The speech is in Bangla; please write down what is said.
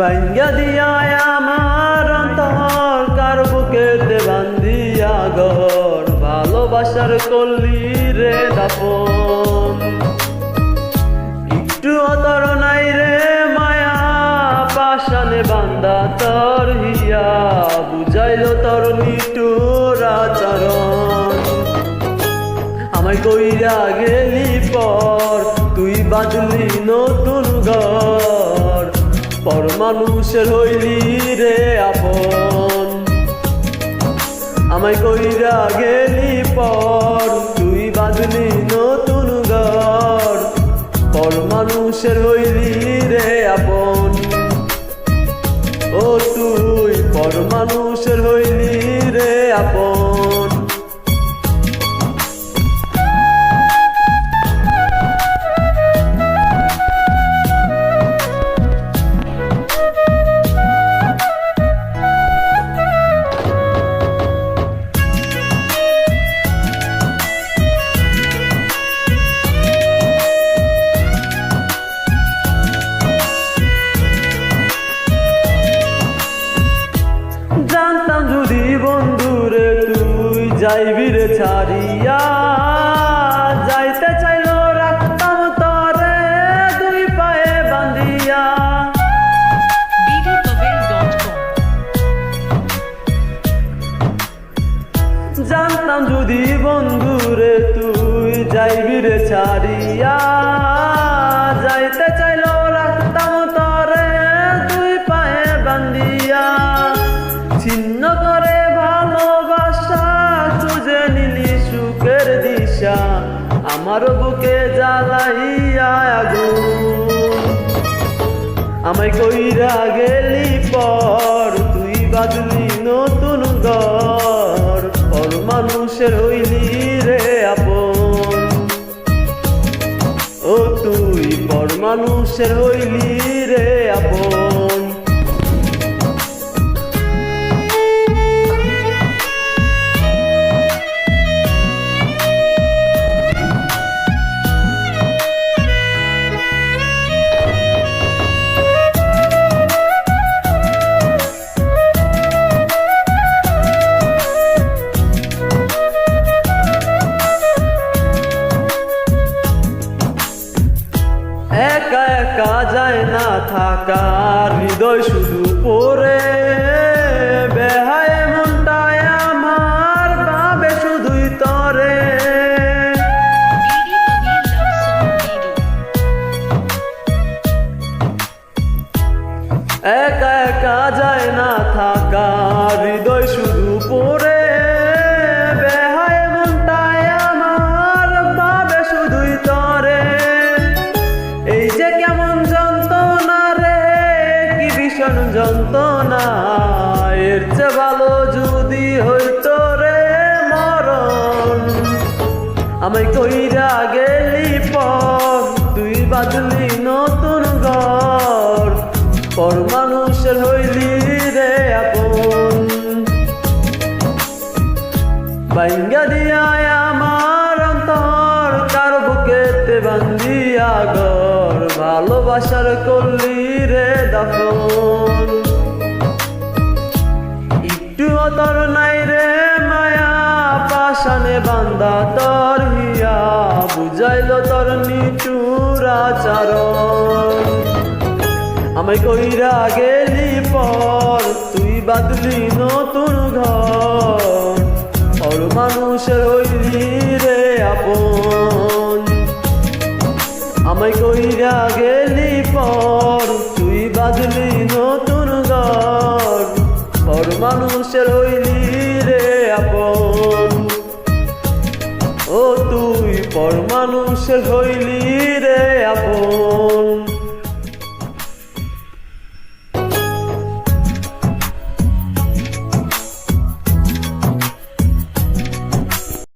ভাঙ্গা দিয়া আমার অন্তর, কার বুকেতে বান্দিয়া ঘর? ভালোবাসার কল্লি রে দাপন। একটু অতর নাই রে মায়া পাশানে বান্দা তর হিয়া, বুঝাইল তর নিটুর আচরণ। আমায় কইরা গেলি পর, তুই বাঁধলি নতুন ঘর। পর মানুষের হইলি রে আপন। আমায় কইরা গেলি পর যদি বন্ধুরে তুই যাইবি রে ছাড়িয়া। যাইতে চাইলো রাখতাম তরে দুই পায়ে বান্ধিয়া। জানতাম যদি বন্ধুরে তুই যাইবি রে ছাড়িয়া। যাইতে চাইলো ছিন্ন আমার বুকে জ্বালাইয়া আগুন আমায় কইরা গেলি পর, তুই বাদলি নতুন ঘর। পর মানুষের হইলি রে আপন। ও তুই, পর মানুষের হইলি রে আপন। থাকার হৃদয় শুধু পড়ে। বেহায় মনটায় আমার ভাবে শুধুই তরে। একা একা যায় না থাকার হৃদয় শুধু তরে। এই যে কেমন ভীষণ যন্ত্রণা এর চেয়ে ভালো যদি হইতো রে মরণ। আমায় কইরা গেলি পর, তুই বাদলি নতুন ঘর। পর মানুষের হইলি রে আপন। বাইঙ্গা দিয়া ভালোবাসার করলি রে দাফন। একটু অতর নাই রে মায়া পাশানে বান্দা তর হিয়া, বুঝাইল তর নিচুর আচরণ। আমায় কইরা গেলি পর, তুই বাদলি নতুন ঘর। মানুষের হইলি রে আপন। আমায় কইরা গেলি পর, তুই বাজলি নতুন ঘর। পর মানুষের হইলি রে আপন। ও তুই, পর মানুষের হইলি রে